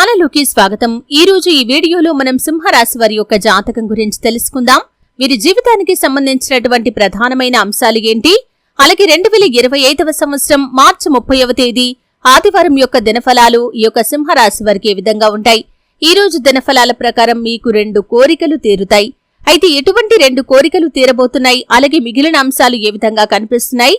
ఛానల్లోకి స్వాగతం. ఈ రోజు ఈ వీడియోలో మనం సింహరాశి వారి యొక్క జాతకం గురించి తెలుసుకుందాం. వీరి జీవితానికి సంబంధించినటువంటి ప్రధానమైన అంశాలు ఏంటి? అలాగే రెండు వేల ఇరవై ఐదవ సంవత్సరం మార్చి ముప్పైవ తేదీ ఆదివారం యొక్క దినఫలాలు ఈ యొక్క సింహరాశి వారికి ఏ విధంగా ఉంటాయి? ఈ రోజు దినఫలాల ప్రకారం మీకు రెండు కోరికలు తీరుతాయి. అయితే ఎటువంటి రెండు కోరికలు తీరబోతున్నాయి? అలాగే మిగిలిన అంశాలు ఏ విధంగా కనిపిస్తున్నాయి?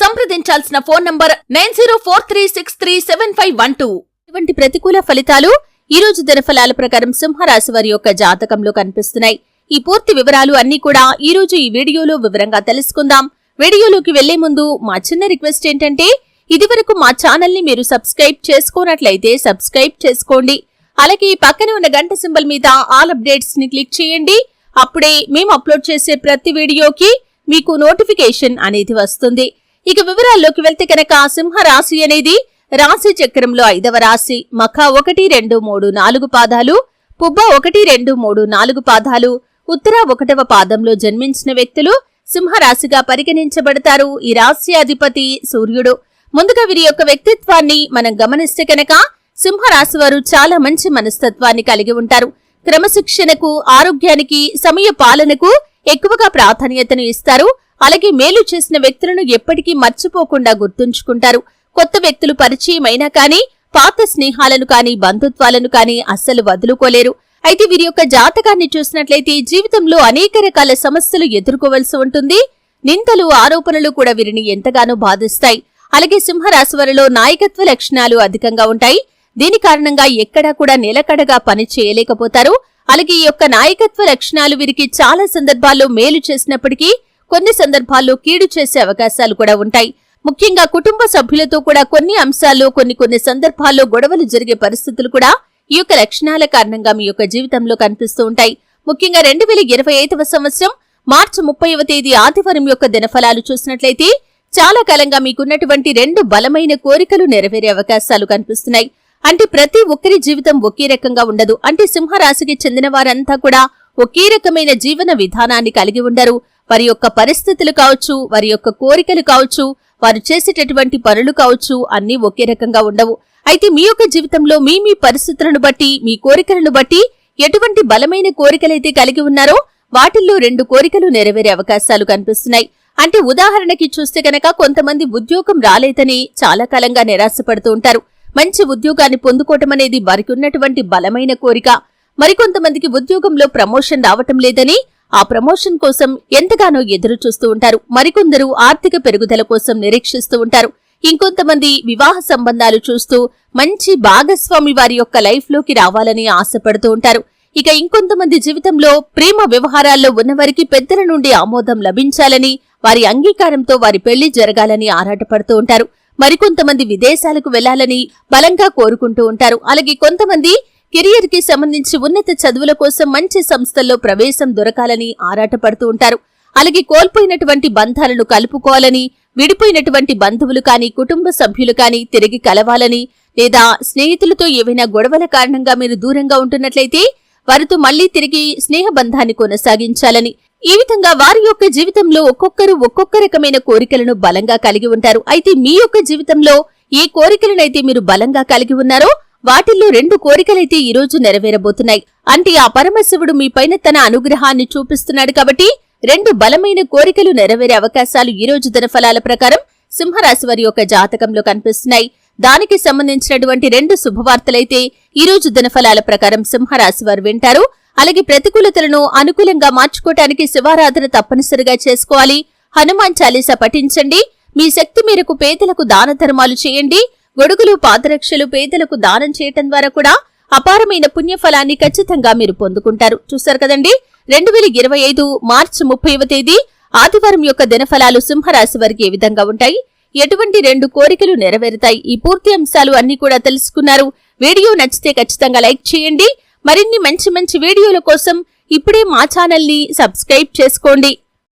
సంప్రదించాల్సిన phone number nine zero four three six three seven five one two. ఇటువంటి ప్రతికూల ఫలితాలు ఈ రోజు దినఫలాల ప్రకారం సింహరాశి వారి యొక్క జాతకంలో కనిపిస్తున్నాయి. ఈ పూర్తి వివరాలు అన్ని కూడా ఈ రోజు ఈ వీడియోలో వివరంగా తెలుసుకుందాం. వీడియోలోకి వెళ్ళే ముందు మా చిన్న రిక్వెస్ట్ ఏంటంటే ఇదివరకు మా ఛానల్ని మీరు సబ్స్క్రైబ్ చేసుకోనట్లయితే సబ్స్క్రైబ్ చేసుకోండి. అలాగే పక్కనే ఉన్న గంట సింబల్ మీద ఆల్ అప్డేట్స్ని క్లిక్ చేయండి. అప్పుడే మేము అప్లోడ్ చేసే ప్రతి వీడియోకి మీకు నోటిఫికేషన్ అనేది వస్తుంది. ఇక వివరాల్లోకి వెళ్తే కనుక సింహరాశి అనేది రాశి చక్రంలో ఐదవ రాశి. మఖ ఒకటి రెండు మూడు నాలుగు పాదాలు పుబ్బ ఒకటి రెండు మూడు నాలుగు పాదాలు. ఉత్తర ఒకటవ పాదంలో జన్మించిన వ్యక్తులు సింహరాశిగా పరిగణించబడతారు. ఈ రాశి అధిపతి సూర్యుడు. ముందుగా వీరి యొక్క వ్యక్తిత్వాన్ని మనం గమనిస్తే కనుక సింహరాశి వారు చాలా మంచి మనస్తత్వాన్ని కలిగి ఉంటారు. క్రమశిక్షణకు ఆరోగ్యానికి సమయ పాలనకు ఎక్కువగా ప్రాధాన్యతను ఇస్తారు. అలాగే మేలు చేసిన వ్యక్తులను ఎప్పటికీ మర్చిపోకుండా గుర్తుంచుకుంటారు. కొత్త వ్యక్తులు పరిచయమైనా కానీ పాత స్నేహాలను కానీ బంధుత్వాలను కానీ అస్సలు వదులుకోలేరు. అయితే వీరి యొక్క జాతకాన్ని చూసినట్లయితే జీవితంలో అనేక రకాల సమస్యలు ఎదుర్కోవలసి ఉంటుంది. నిందలు ఆరోపణలు కూడా వీరిని ఎంతగానో బాధిస్తాయి. అలాగే సింహరాశి వారిలో నాయకత్వ లక్షణాలు అధికంగా ఉంటాయి. దీని కారణంగా ఎక్కడా కూడా నిలకడగా పని చేయలేకపోతారు. అలాగే ఈ యొక్క నాయకత్వ లక్షణాలు వీరికి చాలా సందర్భాల్లో మేలు చేసినప్పటికీ కొన్ని సందర్భాల్లో కీడు చేసే అవకాశాలు కూడా ఉంటాయి. ముఖ్యంగా కుటుంబ సభ్యులతో కూడా కొన్ని అంశాల్లో కొన్ని కొన్ని సందర్భాల్లో గొడవలు జరిగే పరిస్థితులు కూడా ఈ యొక్క లక్షణాల కారణంగా మీ యొక్క జీవితంలో కనిపిస్తూ ఉంటాయి. ముఖ్యంగా రెండు వేల ఇరవై ఐదవ సంవత్సరం మార్చి ముప్పైవ తేదీ ఆదివారం యొక్క దినఫలాలు చూసినట్లయితే చాలా కాలంగా మీకున్నటువంటి రెండు బలమైన కోరికలు నెరవేరే అవకాశాలు కనిపిస్తున్నాయి. అంటే ప్రతి ఒక్కరి జీవితం ఒకే రకంగా ఉండదు. అంటే సింహరాశికి చెందిన వారంతా కూడా ఒకే రకమైన జీవన విధానాన్ని కలిగి ఉండరు. వారి యొక్క పరిస్థితులు కావచ్చు వారి యొక్క కోరికలు కావచ్చు వారు చేసేటటువంటి పనులు కావచ్చు అన్నీ ఒకే రకంగా ఉండవు. అయితే మీ యొక్క జీవితంలో మీ మీ పరిస్థితులను బట్టి మీ కోరికలను బట్టి ఎటువంటి బలమైన కోరికలైతే కలిగి ఉన్నారో వాటిల్లో రెండు కోరికలు నెరవేరే అవకాశాలు కనిపిస్తున్నాయి. అంటే ఉదాహరణకి చూస్తే గనక కొంతమంది ఉద్యోగం రాలేదని చాలా కాలంగా నిరాశపడుతూ ఉంటారు. మంచి ఉద్యోగాన్ని పొందుకోవటం అనేది వారికి ఉన్నటువంటి బలమైన కోరిక. మరికొంతమందికి ఉద్యోగంలో ప్రమోషన్ రావటం లేదని ఆ ప్రమోషన్ కోసం ఎంతగానో ఎదురు చూస్తూ ఉంటారు. మరికొందరు ఆర్థిక పెరుగుదల కోసం నిరీక్షిస్తూ ఉంటారు. ఇంకొంతమంది వివాహ సంబంధాలు చూస్తూ మంచి భాగస్వామి వారి యొక్క లైఫ్లోకి రావాలని ఆశపడుతూ ఉంటారు. ఇక ఇంకొంతమంది జీవితంలో ప్రేమ వ్యవహారాల్లో ఉన్నవారికి పెద్దల నుండి ఆమోదం లభించాలని వారి అంగీకారంతో వారి పెళ్ళి జరగాలని ఆరాటపడుతూ ఉంటారు. మరికొంతమంది విదేశాలకు వెళ్ళాలని బలంగా కోరుకుంటూ ఉంటారు. అలాగే కొంతమంది కెరియర్కి సంబంధించి ఉన్నత చదువుల కోసం మంచి సంస్థల్లో ప్రవేశం దొరకాలని ఆరాటపడుతూ ఉంటారు. అలాగే కోల్పోయినటువంటి బంధాలను కలుపుకోవాలని విడిపోయినటువంటి బంధువులు కానీ కుటుంబ సభ్యులు కానీ తిరిగి కలవాలని లేదా స్నేహితులతో ఏవైనా గొడవల కారణంగా మీరు దూరంగా ఉంటున్నట్లయితే వారితో మళ్ళీ తిరిగి స్నేహబంధాన్ని కొనసాగించాలని ఈ విధంగా వారి యొక్క జీవితంలో ఒక్కొక్కరు ఒక్కొక్క రకమైన కోరికలను బలంగా కలిగి ఉంటారు. అయితే మీ యొక్క జీవితంలో ఏ కోరికలనైతే మీరు బలంగా కలిగి ఉన్నారో వాటిల్లో రెండు కోరికలైతే ఈ రోజు నెరవేరబోతున్నాయి. అంటే ఆ పరమశివుడు మీపైన తన అనుగ్రహాన్ని చూపిస్తున్నాడు కాబట్టి రెండు బలమైన కోరికలు నెరవేరే అవకాశాలు ఈ రోజు దినఫలాల ప్రకారం సింహరాశి వారి యొక్క జాతకంలో కనిపిస్తున్నాయి. దానికి సంబంధించినటువంటి రెండు శుభవార్తలైతే ఈ రోజు దినఫలాల ప్రకారం సింహరాశి వారు వింటారు. అలాగే ప్రతికూలతలను అనుకూలంగా మార్చుకోవటానికి శివారాధన తప్పనిసరిగా చేసుకోవాలి. హనుమాన్ చాలీసా పఠించండి. మీ శక్తి మేరకు పేదలకు దాన ధర్మాలు చేయండి. గొడుగులు పాదరక్షలు పేదలకు దానం చేయటం ద్వారా కూడా అపారమైన పుణ్యఫలాన్ని ఖచ్చితంగా మీరు పొందుకుంటారు. చూశారు కదండి? రెండు వేల ఇరవై ఐదు మార్చి ముప్పైవ తేదీ ఆదివారం యొక్క దినఫలాలు సింహరాశి వారికి ఏ విధంగా ఉంటాయి? ఎటువంటి రెండు కోరికలు నెరవేరుతాయి? ఈ పూర్తి అంశాలు అన్ని కూడా తెలుసుకున్నారు. వీడియో నచ్చితే ఖచ్చితంగా లైక్ చేయండి. మరిన్ని మంచి మంచి వీడియోల కోసం ఇప్పుడే మా ఛానల్ని సబ్స్క్రైబ్ చేసుకోండి.